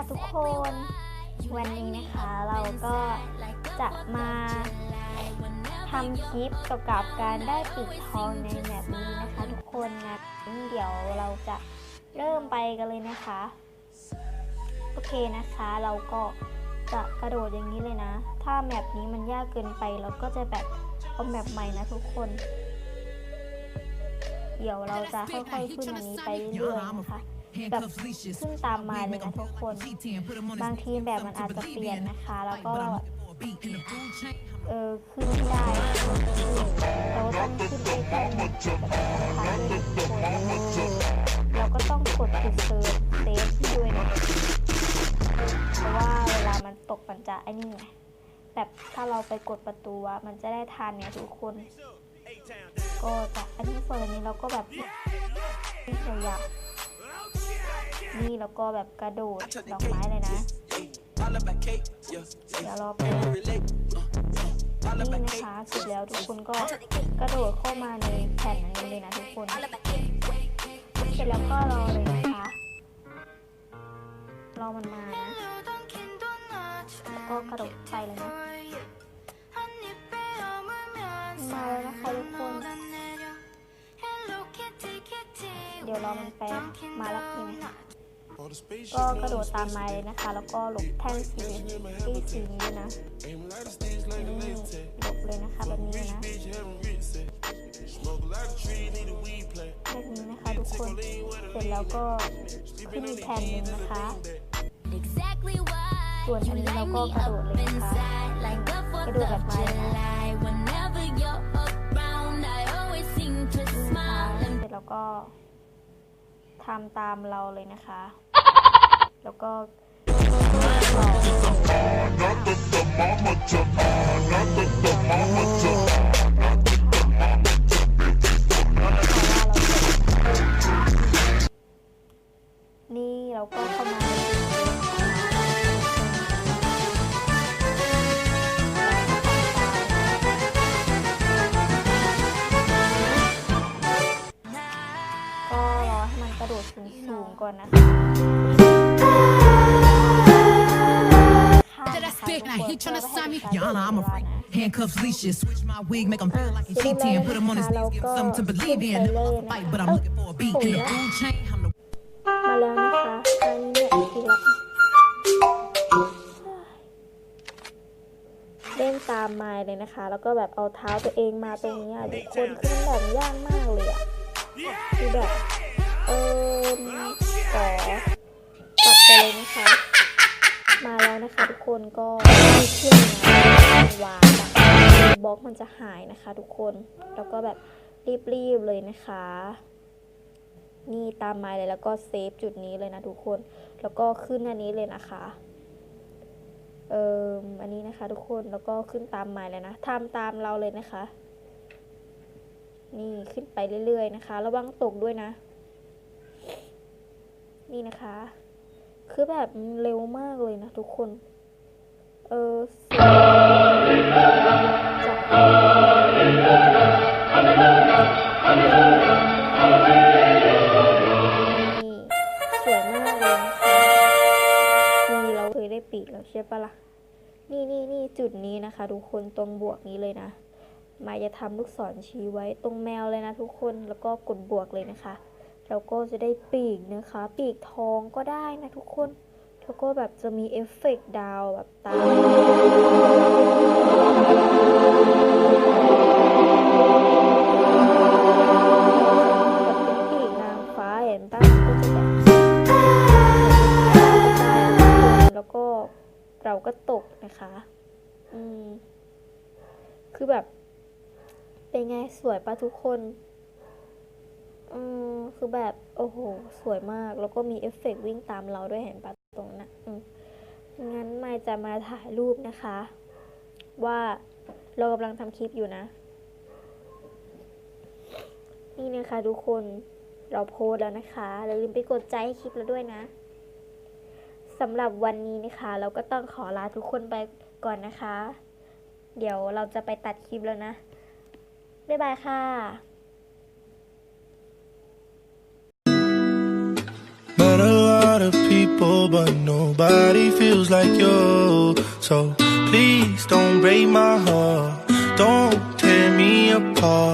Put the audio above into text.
ค่ะทุกคน วันนี้นะคะเราก็จะมาทำคลิปเกี่ยวกับการได้ปิดทองในแบบนี้นะคะทุกคนนะเดี๋ยวเราจะเริ่มไปกันเลยนะคะ โอเคนะคะเราก็จะกระโดดอย่างนี้เลยนะ ถ้าแมปนี้มันยากเกินไปเราก็จะแบบเอาแมปใหม่นะทุกคน เดี๋ยวเราจะค่อยๆขึ้นอันนี้ไปเรื่อยๆนะคะ แบบขึ้นตามมาเลยนะทุกคน บางทีแบบมันอาจจะเปลี่ยนนะคะ แล้วก็เออขึ้นไม่ได้เราต้องขึ้นไปแต่แบบนะคะด้วยทุกคนเราก็ต้องกดปิดเซิร์ฟเซฟด้วยนะเพราะว่าเวลามันตกมันจะไอ้นี่ไงแบบถ้าเราไปกดประตูมันจะได้ทันเนี่ยทุกคน ก็จะอันนี้ส่วนนี้เราก็แบบไม่ขยับ นี่แล้วก็แบบกระโดดดอกไม้เลยนะเดี๋ยวรอไปบนี่นะคะเสร็จแล้วทุกคนก็กระโดดเข้ามาในแผ่นอันนี้เลยนะทุกคน เสร็จแล้วก็รอเลยนะคะรอมันมานะแล้วก็กระโดดไปเลยนะมาแล้วนะคะทุกคน เดี๋ยวรอมันแป๊บมาแล้วทีนะคะ ก็กระโดดตามมาเลยนะคะ แล้วก็หลบแท่นสีที่สีนี้ด้วยนะนี่หลบเลยนะคะแบบนี้นะแบบนี้นะคะทุกคน เสร็จแล้วก็ขึ้นอีกแผ่นหนึ่งนะคะ ส่วนอันนี้เราก็กระโดดเลยนะคะกระโดดแบบไม้นะนี่นะคะเสร็จแล้วก็ทำตามเราเลยนะคะ แล้วก็ มันกระโดดสูงๆก่อนนะคะ Did I spit? Now he tryna sign me? Yana, I'm a freak. Handcuffs, leashes, switch my wig, make him feel like a cheating. Put him on his knees, give him something to believe in. Never lost a fight, but I'm looking for a beat in the food chain. I'm the มาแล้วนะคะอันนี้เนี่ยอีกแล้วเล่นตามไม้เลยนะคะ แล้วก็แบบเอาเท้าตัวเองมาตรงนี้อะทุกคนคือมันแบบยากมากเลยอะคือแบบ เออขอตัดไปเลยนะคะ มาแล้วนะคะทุกคนก็มีเครื่องวางแบบบล็อกมันจะหายนะคะ ทุกคนแล้วก็แบบรีบๆเลยนะคะ นี่ตามมาเลยแล้วก็เซฟจุดนี้เลยนะทุกคน แล้วก็ขึ้นอันนี้เลยนะคะเอ่ออันนี้นะคะ ทุกคนแล้วก็ขึ้นตามมาเลยนะทำตามเราเลยนะคะ นี่ขึ้นไปเรื่อยๆนะคะ ระวังตกด้วยนะ นี่นะคะ คือแบบเร็วมากเลยนะทุกคน เออจะนี่สวยมากเลยนะคะนี่เราเคยได้ปีกแล้วใช่ปะล่ะ นี่นี่นี่จุดนี้นะคะ ทุกคนตรงบวกนี้เลยนะ มาจะทำลูกศรชี้ไว้ตรงแมวเลยนะทุกคน แล้วก็กดบวกเลยนะคะ แล้วก็จะได้ปีกนะคะ ปีกทองก็ได้นะทุกคนแล้วก็แบบจะมีเอฟเฟกต์ดาวแบบตาแบบเป็นปีกนางฟ้าเห็นปะก็จะแบบแล้วก็เราก็ตกนะคะ อืม คือแบบ เป็นไงสวยปะทุกคน อืมคือแบบโอ้โห สวยมาก แล้วก็มีเอฟเฟกต์วิ่งตามเราด้วยเห็นปะตรงนั้นอืมงั้นมาจะมาถ่ายรูปนะคะ ว่าเรากำลังทำคลิปอยู่นะ นี่นะคะทุกคนเราโพสแล้วนะคะอย่าลืมไปกดใจให้คลิปเราด้วยนะสำหรับวันนี้นะคะ เราก็ต้องขอลาทุกคนไปก่อนนะคะ เดี๋ยวเราจะไปตัดคลิปแล้วนะ บ๊ายบายค่ะ Better love lot of people, but nobody feels like you. So please don't break my heart. Don't tear me apart.